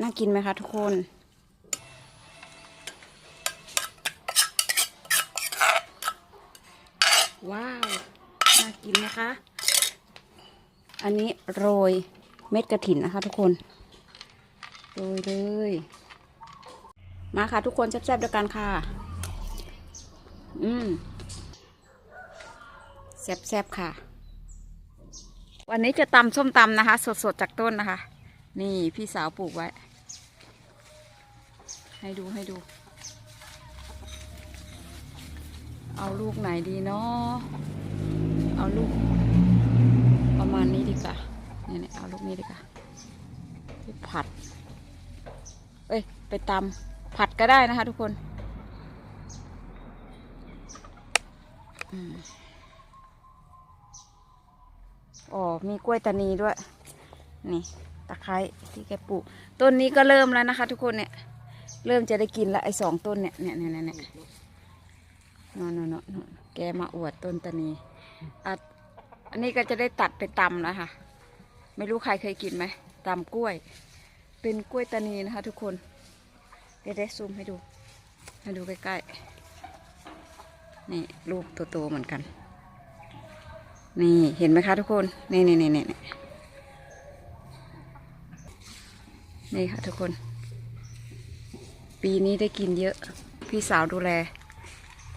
น่ากินไหมคะทุกคน ว้าว น่ากินนะคะ อันนี้โรยเม็ดกระถินนะคะทุกคน โรยเลย มาค่ะทุกคนแซ่บๆด้วยกันค่ะ อืมแซ่บๆค่ะ วันนี้จะตำส้มตำนะคะ สดๆจากต้นนะคะ นี่พี่สาวปลูกไว้ ให้ดูให้ดู เอาลูกไหนดีเนาะเอาลูก ประมาณนี้ดีกว่าเนี่ยเอาลูกนี้ดีกว่าผัด เอ้ย ไปตำผัดก็ได้นะคะทุกคน อืม อ๋อมีกล้วยตานีด้วย นี่ตะไคร้ที่แกปลูก ต้นนี้ก็เริ่มแล้วนะคะ ทุกคนเนี่ย เริ่มจะได้กินล้วไอ้สองต้นเนี่ยเนี่ยเนี่ยเนี่ยเนี่ยนอนนอนแกมาอวดต้นตานีอัดอันนี้ก็จะได้ตัดไปตำแล้วค่ะไม่รู้ใครเคยกินไหมตำกล้วย เป็นกล้วยตานีนะคะ ทุกคนเดี๋ยวได้ซูมให้ดูให้ดูใกล้ๆนี่ลูกโตๆเหมือนกัน นี่เห็นไหมคะทุกคนนี่นี่นี่นี่นี่นี่ค่ะทุกคน ปีนี้ได้กินเยอะ พี่สาวดูแล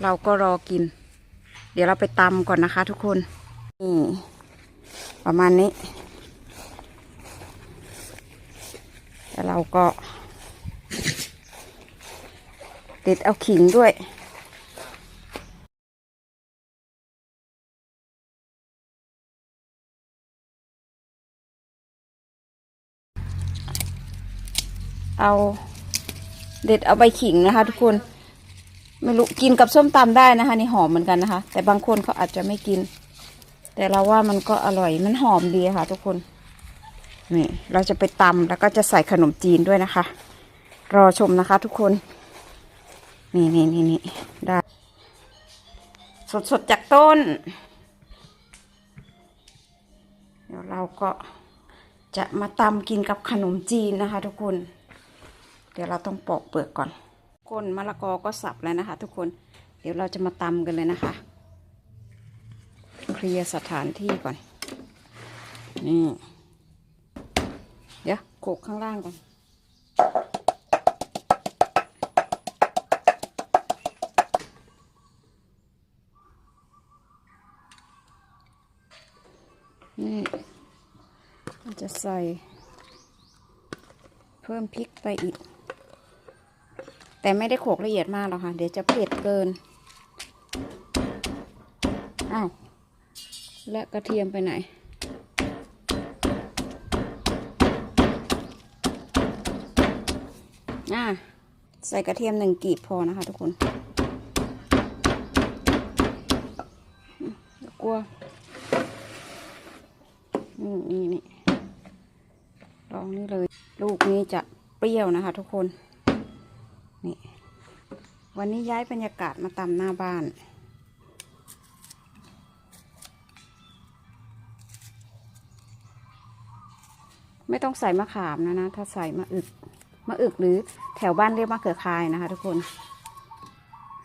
เราก็รอกิน เดี๋ยวเราไปตำก่อนนะคะ ทุกคนนี่ประมาณนี้ แล้วเราก็ติดเอาขิงด้วย เอาเด็ดเอาใบขิงนะคะ ทุกคน ไม่รู้กินกับส้มตำได้นะคะนี่หอมเหมือนกันนะคะ แต่บางคนเขาอาจจะไม่กิน แต่เราว่ามันก็อร่อยมันหอมดีค่ะ ทุกคนนี่เราจะไปตำแล้วก็จะใส่ขนมจีนด้วยนะคะ รอชมนะคะ ทุกคนนี่นี่นี่นี่ได้สดสดจากต้น เดี๋ยวเราก็จะมาตำกินกับขนมจีนนะคะ ทุกคน เดี๋ยวเราต้องปอกเปลือกก่อนคนมะละกอก็สับแล้วนะคะ ทุกคนเดี๋ยวเราจะมาตำกันเลยนะคะ เคลียร์สถานที่ก่อน นี่ เดี๋ยวโขกข้างล่างก่อนนี่จะใส่เพิ่มพริกไปอีก แต่ไม่ได้โขกละเอียดมากหรอกค่ะ เดี๋ยวจะเผ็ดเกินอ้าวและกระเทียมไปไหน อ่า ใส่กระเทียมหนึ่งกีบพอนะคะทุกคน กลัว นี่นี่นี่ลองนี่เลย ลูกนี้จะเปรี้ยวนะคะทุกคน วันนี้ย้ายบรรยากาศมาตำหน้าบ้าน ไม่ต้องใส่มะขามนะนะ ถ้าใส่มะอึกมะอึกหรือแถวบ้านเรียกมะเขือคายนะคะทุกคน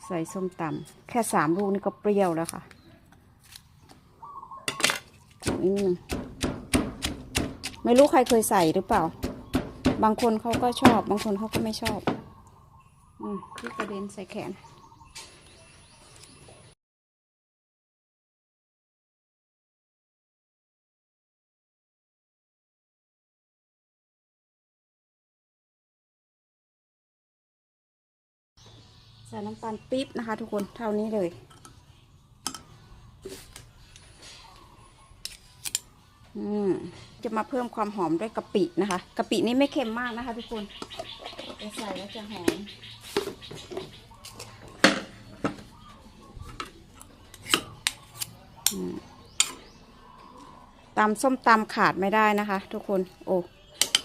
ใส่ส้มตำแค่สามลูกนี่ก็เปรี้ยวแล้วค่ะอีกนิดนึงไม่รู้ใครเคยใส่หรือเปล่า บางคนเขาก็ชอบ บางคนเขาก็ไม่ชอบ อืมที่กระเด็นใส่แขนใส่น้ำตาลปี๊บนะคะ ทุกคนเท่านี้เลย อืม จะมาเพิ่มความหอมด้วยกะปินะคะกะปินี่ไม่เค็มมากนะคะ ทุกคนจะใส่แล้วจะหอม ตำส้มตำขาดไม่ได้นะคะ ทุกคน โอ้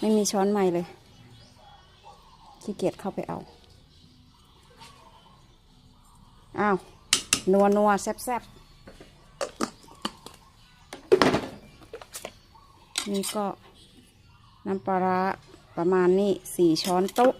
ไม่มีช้อนใหม่เลย ขี้เกียจเข้าไปเอา อ้าว นัวนัวแซ่บแซ่บนี่ก็น้ำปลาร้าประมาณนี้สี่ช้อนโต๊ะ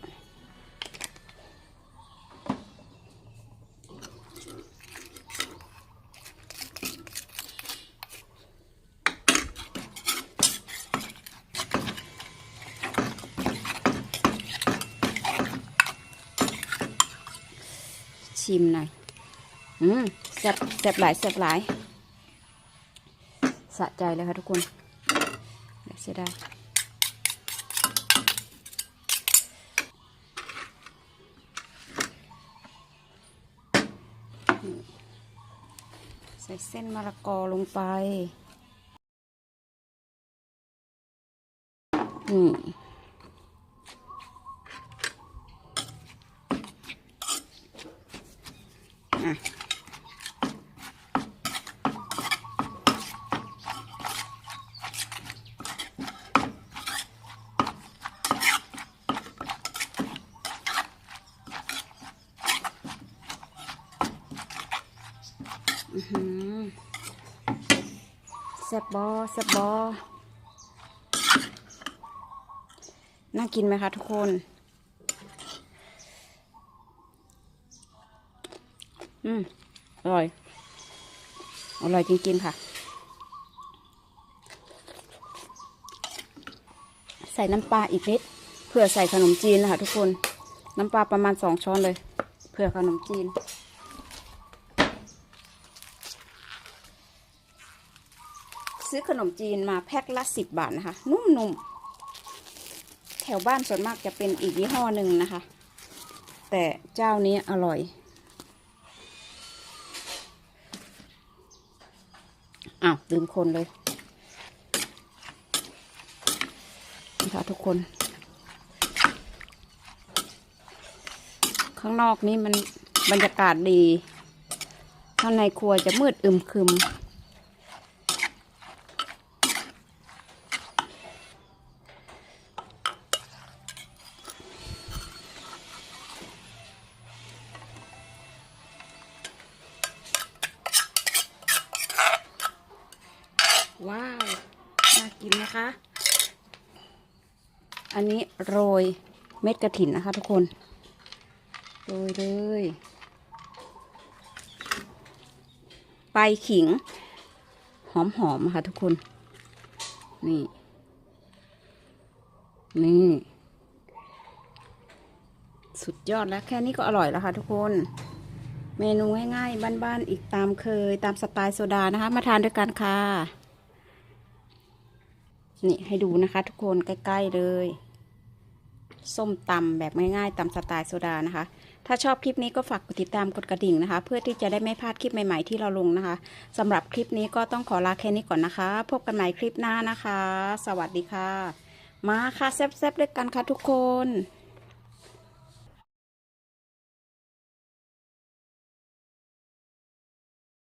ชิมหน่อยอืมแซ่บแซ่บหลายแซ่บหลายสะใจเลยค่ะทุกคนเดี๋ยวเสียดายใส่เส้นมะละกอลงไปนี่อะ แซ่บบอแซ่บบอน่ากินไหมคะทุกคน อืม อร่อย อร่อยจริง ๆ ค่ะ ใส่น้ำปลาอีกนิด เพื่อใส่ขนมจีนนะคะทุกคน น้ำปลาประมาณสองช้อนเลย เพื่อขนมจีน ซื้อขนมจีนมาแพ็คละสิบบาทนะคะ นุ่มๆ แถวบ้านส่วนมากจะเป็นอีกยี่ห้อหนึ่งนะคะ แต่เจ้านี้อร่อย อ้าวลืมคนเลยนะคะทุกคน ข้างนอกนี้มันบรรยากาศดี ข้างในครัวจะมืดอึมครึม ว้าว น่า กินนะคะ อันนี้โรยเม็ดกระถินนะคะ ทุกคน โรยเลยไปขิง หอมๆค่ะทุกคน นี่ นี่ สุดยอดแล้ว แค่นี้ก็อร่อยแล้วค่ะทุกคนเมนูง่ายๆ บ้านๆ อีกตามเคยตามสไตล์โซดานะคะ มาทานด้วยกันค่ะ นี่ให้ดูนะคะ ทุกคนใกล้ ๆ เลย ส้มตำแบบง่ายๆตำสไตล์โซดานะคะ ถ้าชอบคลิปนี้ก็ฝากกดติดตามกดกระดิ่งนะคะ เพื่อที่จะได้ไม่พลาดคลิปใหม่ๆที่เราลงนะคะสำหรับคลิปนี้ก็ต้องขอลาแค่นี้ก่อนนะคะ พบกันใหม่คลิปหน้านะคะ สวัสดีค่ะ มาค่ะแซ่บๆด้วยกันค่ะทุกคน